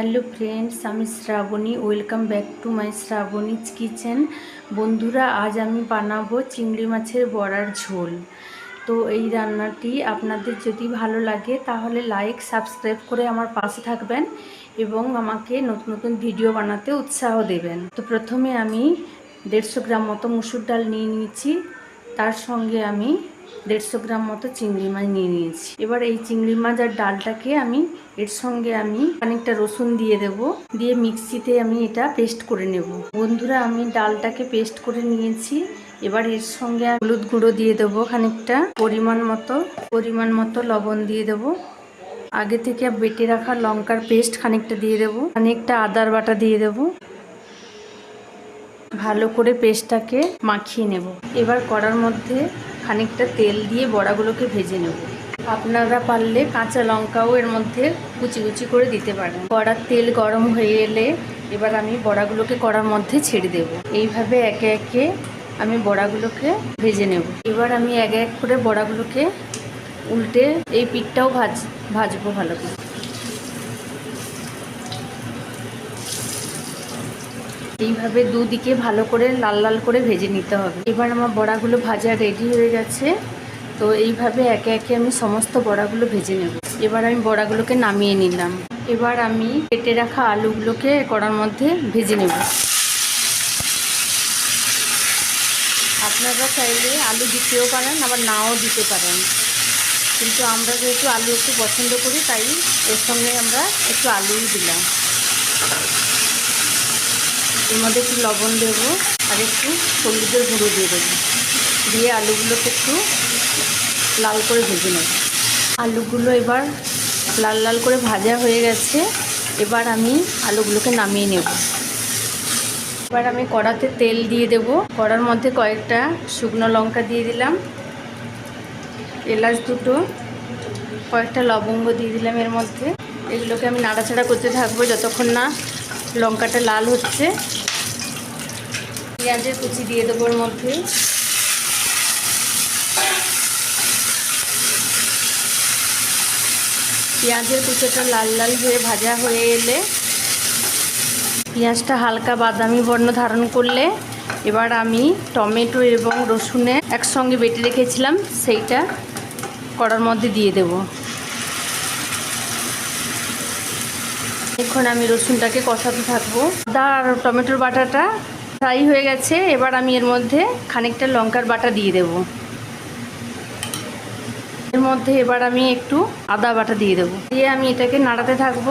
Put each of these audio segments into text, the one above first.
Hello friends, আমি Shrabani. Welcome back to my Shrabani's kitchen. বন্ধুরা, আজ আমি বানাবো চিংড়ি মাছের বড়ার ঝোল। তো এই রান্নাটি আপনাদের যদি ভালো লাগে, তাহলে লাইক, সাবস্ক্রাইব করে আমার পাশে থাকবেন এবং আমাকে নতুন নতুন ভিডিও বানাতে উৎসাহ দেবেন। তো প্রথমে আমি দেড়শো গ্রাম মতো মুসুর ডাল নিয়ে নিয়েছি। তার সঙ্গে আমি দেড়শো গ্রাম মতো চিংড়ি মাছ নিয়ে নিয়েছি। এবার এই চিংড়ি মাছ আর ডালটাকে আমি এর সঙ্গে আমি খানিকটা রসুন দিয়ে দেব, দিয়ে মিক্সিতে আমি এটা পেস্ট করে নেব। বন্ধুরা, আমি ডালটাকে পেস্ট করে নিয়েছি। এবার এর সঙ্গে হলুদ গুঁড়ো দিয়ে দেবো খানিকটা, পরিমাণ মতো পরিমাণ মতো লবণ দিয়ে দেবো। আগে থেকে বেটে রাখা লঙ্কার পেস্ট খানিকটা দিয়ে দেবো, খানিকটা আদার বাটা দিয়ে দেবো। ভালো করে পেস্টটাকে মাখিয়ে নেব। এবার কড়ার মধ্যে খানিকটা তেল দিয়ে বড়াগুলোকে ভেজে নেব। আপনারা পারলে কাঁচা লঙ্কাও এর মধ্যে কুচি কুচি করে দিতে পারেন। কড়ার তেল গরম হয়ে এলে এবার আমি বড়াগুলোকে কড়ার মধ্যে ছেড়ে দেব। এইভাবে একে একে আমি বড়াগুলোকে ভেজে নেব। এবার আমি এক এক করে বড়াগুলোকে উল্টে এই পিঠটাও ভাজ, ভাজবো ভালো করে। এইভাবে দুদিকে ভালো করে লাল লাল করে ভেজে নিতে হবে। এবার আমার বড়াগুলো ভাজা রেডি হয়ে গেছে। তো এইভাবে একে একে আমি সমস্ত বড়াগুলো ভেজে নেব। এবার আমি বড়াগুলোকে নামিয়ে নিলাম। এবার আমি কেটে রাখা আলুগুলোকে কড়ার মধ্যে ভেজে নেব। আপনারা চাইলে আলু দিতেও পারেন, আবার নাও দিতে পারেন। কিন্তু আমরা যেহেতু আলু একটু পছন্দ করি, তাই এর সঙ্গে আমরা একটু আলুই দিলাম। এর মধ্যে একটু লবণ দেবো আর একটু হলুদের গুঁড়ো দিয়ে দেবো। দিয়ে আলুগুলোকে একটু লাল করে ভেজে নেব। আলুগুলো এবার লাল লাল করে ভাজা হয়ে গেছে। এবার আমি আলুগুলোকে নামিয়ে নেব। এবার আমি কড়াতে তেল দিয়ে দেব। কড়ার মধ্যে কয়েকটা শুকনো লঙ্কা দিয়ে দিলাম। এলাচ দুটো, কয়েকটা লবঙ্গ দিয়ে দিলাম এর মধ্যে। এগুলোকে আমি নাড়াচাড়া করতে থাকব যতক্ষণ না লঙ্কাটা লাল হচ্ছে। পেঁয়াজের কুচি দিয়ে দেবো ওর মধ্যে। পেঁয়াজের কুচোটা লাল লাল হয়ে ভাজা হয়ে এলে পেঁয়াজটা হালকা বাদামি বর্ণ ধারণ করলে এবার আমি টমেটো এবং রসুনে একসঙ্গে বেটে রেখেছিলাম, সেইটা কড়ার মধ্যে দিয়ে দেব। এখন আমি রসুনটাকে কষাতে থাকব। আদা আর টমেটোর বাটাটা ফ্রাই হয়ে গেছে, এবার আমি এর মধ্যে খানিকটা লঙ্কার বাটা দিয়ে দেব। এর মধ্যে এবার আমি একটু আদা বাটা দিয়ে দেবো। দিয়ে আমি এটাকে নাড়াতে থাকব,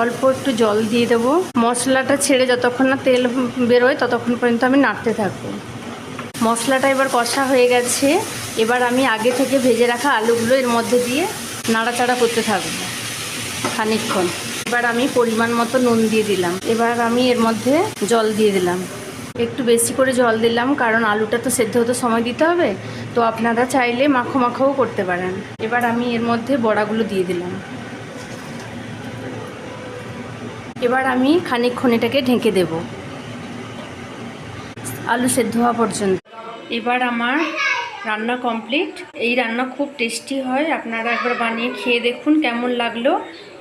অল্প একটু জল দিয়ে দেবো। মশলাটা ছেড়ে যতক্ষণ না তেল বেরোয় ততক্ষণ পর্যন্ত আমি নাড়তে থাকব। মশলাটা এবার কষা হয়ে গেছে, এবার আমি আগে থেকে ভেজে রাখা আলুগুলো এর মধ্যে দিয়ে নাড়াচাড়া করতে থাকব, খানিকক্ষণ। এবার আমি পরিমাণ মতো নুন দিয়ে দিলাম। এবার আমি এর মধ্যে জল দিয়ে দিলাম। একটু বেশি করে জল দিলাম, কারণ আলুটা তো সেদ্ধ হতে সময় দিতে হবে, তো আপনারা চাইলে মাখো মাখাও করতে পারেন। এবার আমি এর মধ্যে বড়াগুলো দিয়ে দিলাম। এবার আমি খানিকক্ষণ এটাকে ঢেকে দেব। আলু সেদ্ধ হওয়া পর্যন্ত। এবার আমার রান্না কমপ্লিট। এই রান্না খুব টেস্টি হয়। আপনারা একবার বানিয়ে খেয়ে দেখুন কেমন লাগল।